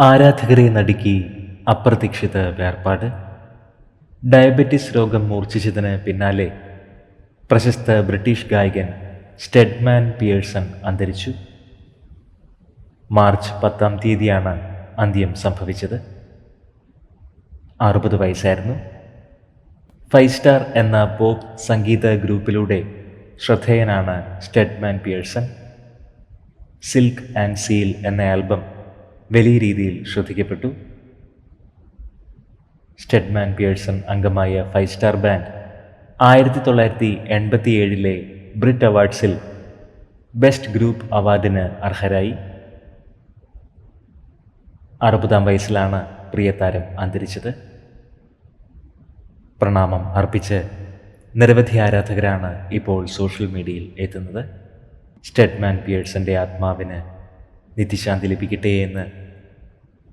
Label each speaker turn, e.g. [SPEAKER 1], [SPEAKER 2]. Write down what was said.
[SPEAKER 1] ആരാധകരെ നടുക്കി അപ്രതീക്ഷിത വേർപാട്. ഡയബറ്റിസ് രോഗം മൂർച്ഛിച്ചതിന് പിന്നാലെ പ്രശസ്ത ബ്രിട്ടീഷ് ഗായകൻ സ്റ്റെഡ്മാൻ പിയേഴ്സൺ അന്തരിച്ചു. മാർച്ച് പത്താം തീയതിയാണ് അന്ത്യം സംഭവിച്ചത്. അറുപത് വയസ്സായിരുന്നു. ഫൈവ് സ്റ്റാർ എന്ന പോപ്പ് സംഗീത ഗ്രൂപ്പിലൂടെ ശ്രദ്ധേയനാണ് Stedman Pearson. Silk and seal എന്ന ആൽബം വലിയ രീതിയിൽ ശ്രദ്ധിക്കപ്പെട്ടു. സ്റ്റെഡ്മാൻ പിയേഴ്സൺ അംഗമായ ഫൈവ് സ്റ്റാർ ബാൻഡ് ആയിരത്തി തൊള്ളായിരത്തി എൺപത്തി ഏഴിലെ അവാർഡ്സിൽ ബെസ്റ്റ് ഗ്രൂപ്പ് അവാർഡിന് അർഹരായി. അറുപതാം വയസ്സിലാണ് പ്രിയതാരം അന്തരിച്ചത്. പ്രണാമം അർപ്പിച്ച് നിരവധി ആരാധകരാണ് ഇപ്പോൾ സോഷ്യൽ മീഡിയയിൽ എത്തുന്നത്. സ്റ്റെഡ്മാൻ പിയേഴ്സന്റെ ആത്മാവിന് നിത്യശാന്തി ലഭിക്കട്ടെ എന്ന്